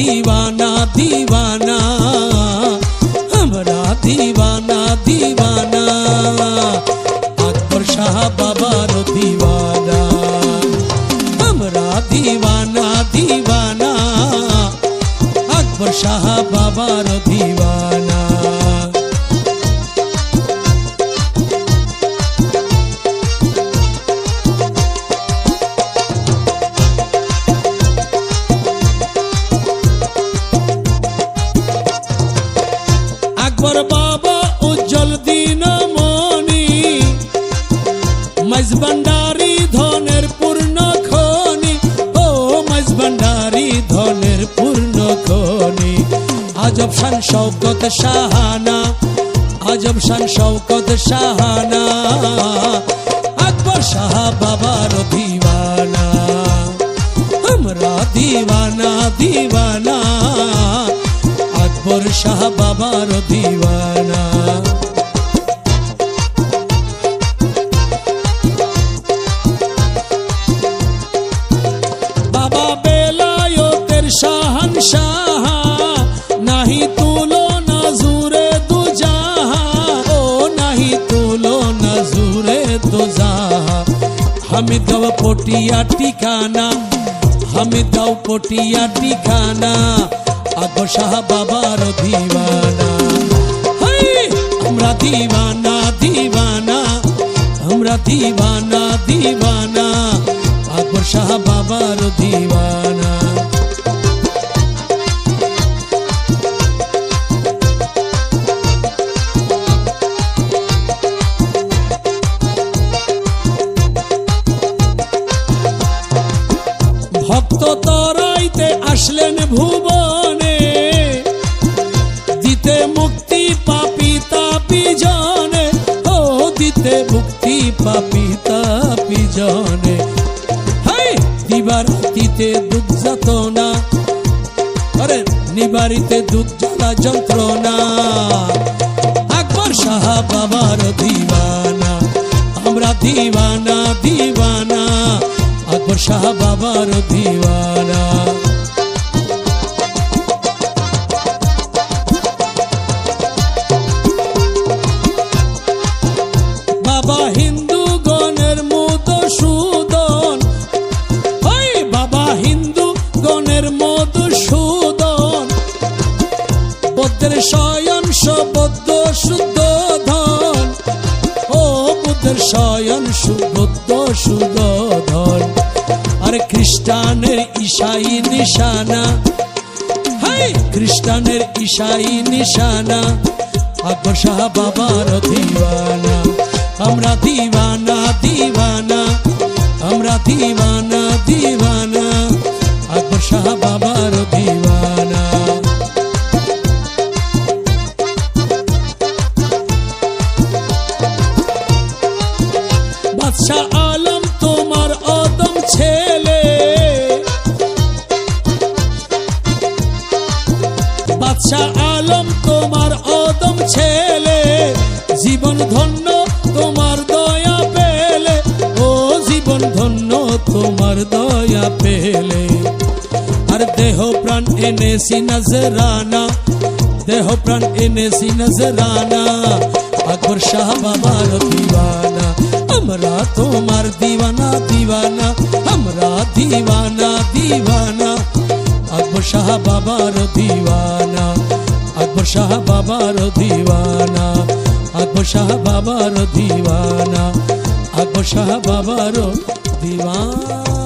दीवाना दीवाना हमारा दीवाना दीवाना মাইজ ভান্ডারি ধনের পূর্ণ খনি। ও মাইজ ভান্ডারি ধনের পূর্ণ খনি। আজব শান শৌকত শাহানা, আজব শান শৌকত শাহানা। আকবর শাহ বাবার দিওয়ানা আমরা দিওয়ানা দিওয়ানা। আকবর শাহ বাবার দিওয়ানা বেলায়তের শাহান শাহ, নাহি তুলো নজুরে দুজাহা, ও নাহি তুলো নজুরে দুজাহা হামিদ গাও পটিয়া ঠিকানা হামিদ গাও পটিয়া ঠিকানা, আকবর শাহ বাবার দিওয়ানা! আমরা দিওয়ানা দিওয়ানা আমরা দিওয়ানা দিওয়ানা আকবর শাহ বাবার দিওয়ানা যাতনা আরে, নিবারিতে দুঃখ জ্বালা যন্ত্রণা। আকবর সাহা বাবার দিওয়ানা আমরা দিওয়ানা দিওয়ানা আকবর সাহা বাবার দিওয়ানা বৌদ্ধের শয়ন বৌদ্ধ শুদ্ধ ধন। ও বুদ্ধের শয়ন সুবুদ্ধ শুদ্ধ ধন। আর খ্রিস্টানের ঈশাই নিশানা। হাই, খ্রিস্টানের ঈশাই নিশানা। আকবর শাহ বাবার দিওয়ানা। আমরা দিওয়ানা দিওয়ানা। আমরা দিওয়ানা দিওয়ানা। আকবর শাহ বাবার দিওয়ানা বাদশাহ আলম, তোমার অদম ছেলে। বাদশাহ আলম, তোমার অদম ছেলে। জীবন ধন্য, তোমার দয়া পেলে। ও জীবন ধন্য, তোমার দয়া পেলে। আর দেহ প্রাণ এনেছি নজরানা, দেহ প্রাণ এনেছি নজরানা। আকবর শাহ বাবার দিওয়ানা। আমরা তোমার দিওয়ানা দিওয়ানা আমরা দিওয়ানা দিওয়ানা আকবর শাহ বাবার দিওয়ানা আকবর শাহ বাবার দিওয়ানা আকবর শাহ বাবার দিওয়ানা আকবর শাহ বাবার দিওয়ানা